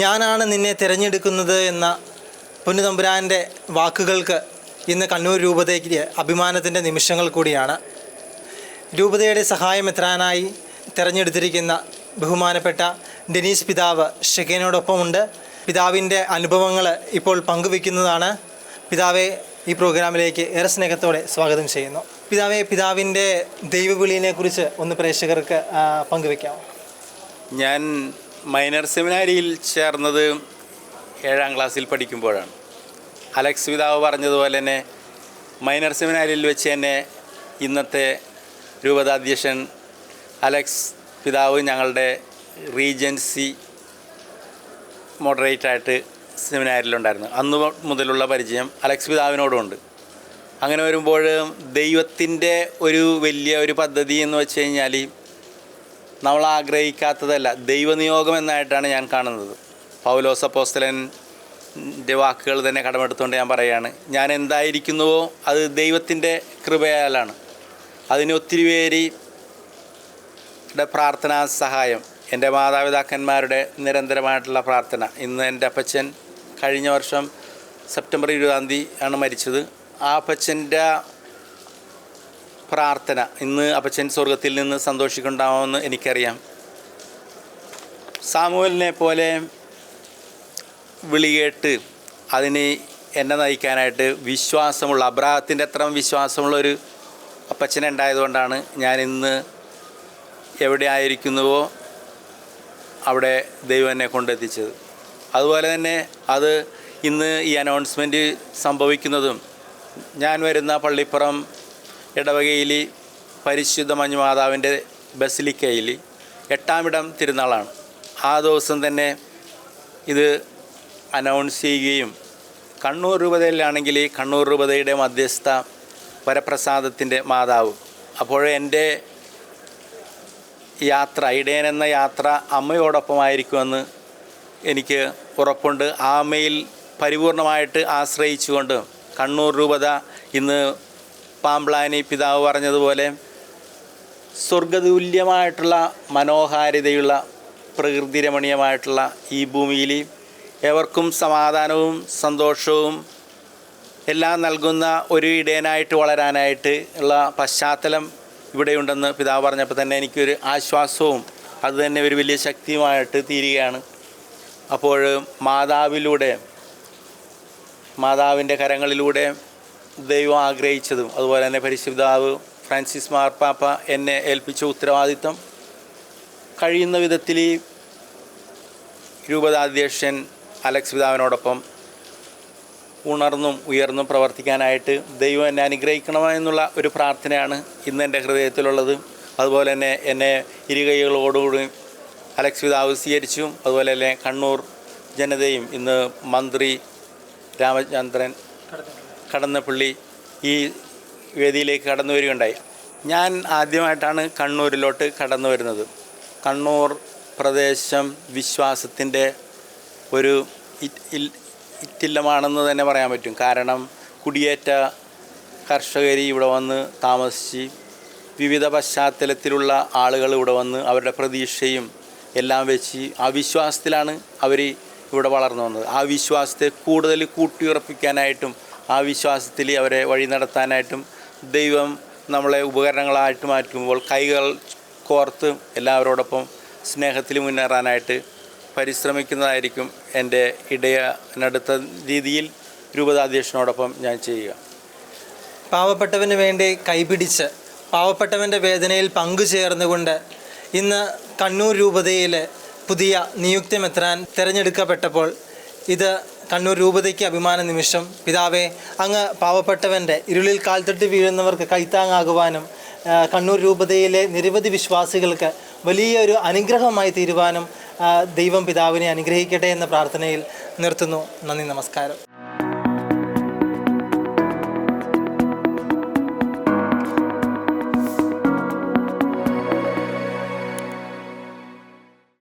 ഞാനാണ് നിന്നെ തിരഞ്ഞെടുക്കുന്നത് എന്ന പൊന്നുതമ്പുരാന്റെ വാക്കുകൾക്ക് ഇന്ന് കണ്ണൂർ രൂപതയ്ക്ക് അഭിമാനത്തിന്റെ നിമിഷങ്ങൾ കൂടിയാണ്. രൂപതയുടെ സഹായം എത്താനായി തിരഞ്ഞെടുത്തിരിക്കുന്ന ബഹുമാനപ്പെട്ട ഡെനീസ് പിതാവ് ഷെക്കേനോടൊപ്പമുണ്ട് പിതാവിന്റെ അനുഭവങ്ങൾ ഇപ്പോൾ പങ്കുവെക്കുന്നതാണ് പിതാവെ ഈ പ്രോഗ്രാമിലേക്ക് ഏറെ സ്നേഹത്തോടെ സ്വാഗതം ചെയ്യുന്നു. പിതാവെ പിതാവിന്റെ ദൈവവിളിയെക്കുറിച്ച് ഒന്ന് പ്രേക്ഷകർക്ക് പങ്കുവെക്കാമോ ഞാൻ മൈനർ സെമിനാരിയിൽ ചേർന്നത് ഏഴാം ക്ലാസ്സിൽ പഠിക്കുമ്പോഴാണ്. അലക്സ് പിതാവ് പറഞ്ഞതുപോലെ തന്നെ മൈനർ സെമിനാരിയിൽ വെച്ച് തന്നെ ഇന്നത്തെ രൂപതാധ്യക്ഷൻ അലക്സ് പിതാവ് ഞങ്ങളുടെ റീജൻസി മോഡറേറ്റായിട്ട് സെമിനാരിലുണ്ടായിരുന്നു അന്ന് മുതലുള്ള പരിചയം അലക്സ് പിതാവിനോടുമുണ്ട് അങ്ങനെ വരുമ്പോൾ ദൈവത്തിന്റെ ഒരു വലിയ ഒരു പദ്ധതി എന്ന് വെച്ച് കഴിഞ്ഞാൽ നമ്മൾ ആഗ്രഹിക്കാത്തതല്ല ദൈവനിയോഗം എന്നായിട്ടാണ് ഞാൻ കാണുന്നത്. പൗലോസ പോസ്റ്റലന്റെ വാക്കുകൾ തന്നെ കടമെടുത്തുകൊണ്ട് ഞാൻ പറയുകയാണ് ഞാൻ എന്തായിരിക്കുന്നുവോ അത് ദൈവത്തിന്റെ കൃപയാലാണ്. അതിന് ഒത്തിരി പേര് പ്രാർത്ഥനാ സഹായം എന്റെ മാതാപിതാക്കന്മാരുടെ നിരന്തരമായിട്ടുള്ള പ്രാർത്ഥന. ഇന്ന് എന്റെ അപ്പച്ചൻ കഴിഞ്ഞ വർഷം സെപ്റ്റംബർ ഇരുപതാം തീയതി ആണ് മരിച്ചത്. ആ അപ്പച്ചന്റെ പ്രാർത്ഥന. ഇന്ന് അപ്പച്ചൻ സ്വർഗത്തിൽ നിന്ന് സന്തോഷിക്കുണ്ടാവുമെന്ന് എനിക്കറിയാം. സാമുവലിനെ പോലെ വിളികേട്ട് അതിനെ അതിന് എന്നെ നയിക്കാനായിട്ട് വിശ്വാസമുള്ള അബ്രാഹത്തിന്റെ അത്ര വിശ്വാസമുള്ള ഒരു അപ്പച്ചനുണ്ടായതുകൊണ്ടാണ് ഞാൻ ഇന്ന് എവിടെ ആയിരിക്കുന്നുവോ അവിടെ ദൈവം എന്നെ കൊണ്ടെത്തിച്ചത്. അതുപോലെ തന്നെ അത് ഇന്ന് ഈ അനൗൺസ്മെന്റ് സംഭവിക്കുന്നതും ഞാൻ വരുന്ന പള്ളിപ്പുറം ഇടവകയിൽ പരിശുദ്ധ മഞ്ഞുമാതാവിന്റെ ബസിലിക്കയിൽ എട്ടാമിടം തിരുനാളാണ്. ആ ദിവസം തന്നെ ഇത് അനൗൺസ് ചെയ്യുകയും കണ്ണൂർ രൂപതയിലാണെങ്കിൽ കണ്ണൂർ രൂപതയുടെ മധ്യസ്ഥ വരപ്രസാദത്തിന്റെ മാതാവ്. അപ്പോൾ എന്റെ യാത്ര ഇടയൻ എന്ന യാത്ര അമ്മയോടൊപ്പമായിരിക്കുമെന്ന് എനിക്ക് ഉറപ്പുണ്ട്. ആ അമ്മയിൽ പരിപൂർണമായിട്ട് ആശ്രയിച്ചുകൊണ്ട് കണ്ണൂർ രൂപത ഇന്ന് പാമ്പ്ലാനി പിതാവ് പറഞ്ഞതുപോലെ സ്വർഗതുല്യമായിട്ടുള്ള മനോഹാരിതയുള്ള പ്രകൃതി രമണീയമായിട്ടുള്ള ഈ ഭൂമിയിൽ എവർക്കും സമാധാനവും സന്തോഷവും എല്ലാം നൽകുന്ന ഒരു ഇടയനായിട്ട് വളരാനായിട്ട് ഉള്ള പശ്ചാത്തലം ഇവിടെയുണ്ടെന്ന് പിതാവ് പറഞ്ഞപ്പോൾ തന്നെ എനിക്കൊരു ആശ്വാസവും അതുതന്നെ ഒരു വലിയ ശക്തിയുമായിട്ട് തീരുകയാണ്. അപ്പോൾ മാതാവിലൂടെ മാതാവിന്റെ കരങ്ങളിലൂടെ ദൈവം ആഗ്രഹിച്ചതും അതുപോലെ തന്നെ പരിശുദ്ധാവ് ഫ്രാൻസിസ് മാർപ്പാപ്പ എന്നെ ഏൽപ്പിച്ച ഉത്തരവാദിത്വം. കഴിയുന്ന വിധത്തിൽ രൂപതാധ്യക്ഷൻ അലക്സ് പിതാവിനോടൊപ്പം ഉണർന്നും ഉയർന്നും പ്രവർത്തിക്കാനായിട്ട് ദൈവം എന്നെ അനുഗ്രഹിക്കണമെന്നുള്ള ഒരു പ്രാർത്ഥനയാണ് ഇന്ന് എന്റെ ഹൃദയത്തിലുള്ളത്. അതുപോലെ തന്നെ എന്നെ ഇരുകൈകളോടുകൂടി അലക്സ് പിതാവ് സ്വീകരിച്ചു അതുപോലെ തന്നെ കണ്ണൂർ ജനതയും ഇന്ന് മന്ത്രി രാമചന്ദ്രൻ കടന്നപ്പള്ളി ഈ വേദിയിലേക്ക് കടന്നു വരികയുണ്ടായി. ഞാൻ ആദ്യമായിട്ടാണ് കണ്ണൂരിലോട്ട് കടന്നു വരുന്നത്. കണ്ണൂർ പ്രദേശം വിശ്വാസത്തിന്റെ ഒരു ഇറ്റില്ലമാണെന്ന് തന്നെ പറയാൻ പറ്റും. കാരണം കുടിയേറ്റ കർഷകർ ഇവിടെ വന്ന് താമസിച്ച് വിവിധ പശ്ചാത്തലത്തിലുള്ള ആളുകൾ ഇവിടെ വന്ന് അവരുടെ പ്രതീക്ഷയും എല്ലാം വെച്ച് ആ വിശ്വാസത്തിലാണ് അവർ ഇവിടെ വളർന്നു വന്നത്. ആ വിശ്വാസത്തെ കൂടുതൽ കൂട്ടിയുറപ്പിക്കാനായിട്ടും ആ വിശ്വാസത്തിൽ അവരെ വഴി നടത്താനായിട്ടും ദൈവം നമ്മളെ ഉപകരണങ്ങളായിട്ട് മാറ്റുമ്പോൾ കൈകൾ കോർത്ത് എല്ലാവരോടൊപ്പം സ്നേഹത്തിൽ മുന്നേറാനായിട്ട് പരിശ്രമിക്കുന്നതായിരിക്കും എന്റെ ഇടയനടുത്ത രീതിയിൽ രൂപതാധ്യക്ഷനോടൊപ്പം ഞാൻ ചെയ്യുക. പാവപ്പെട്ടവന് വേണ്ടി കൈപിടിച്ച് പാവപ്പെട്ടവന്റെ വേദനയിൽ പങ്കുചേർന്നുകൊണ്ട് ഇന്ന് കണ്ണൂർ രൂപതയിലെ പുതിയ നിയുക്തമെത്താൻ തിരഞ്ഞെടുക്കപ്പെട്ടപ്പോൾ ഇത് കണ്ണൂർ രൂപതയ്ക്ക് അഭിമാന നിമിഷം പിതാവെ അങ്ങ് പാവപ്പെട്ടവന്റെ ഇരുളിൽ കാൽത്തട്ടി വീഴുന്നവർക്ക് കൈത്താങ്ങാകുവാനും കണ്ണൂർ രൂപതയിലെ നിരവധി വിശ്വാസികൾക്ക് വലിയൊരു അനുഗ്രഹമായി തീരുവാനും ദൈവം പിതാവിനെ അനുഗ്രഹിക്കട്ടെ എന്ന പ്രാർത്ഥനയിൽ നിർത്തുന്നു. നന്ദി നമസ്കാരം.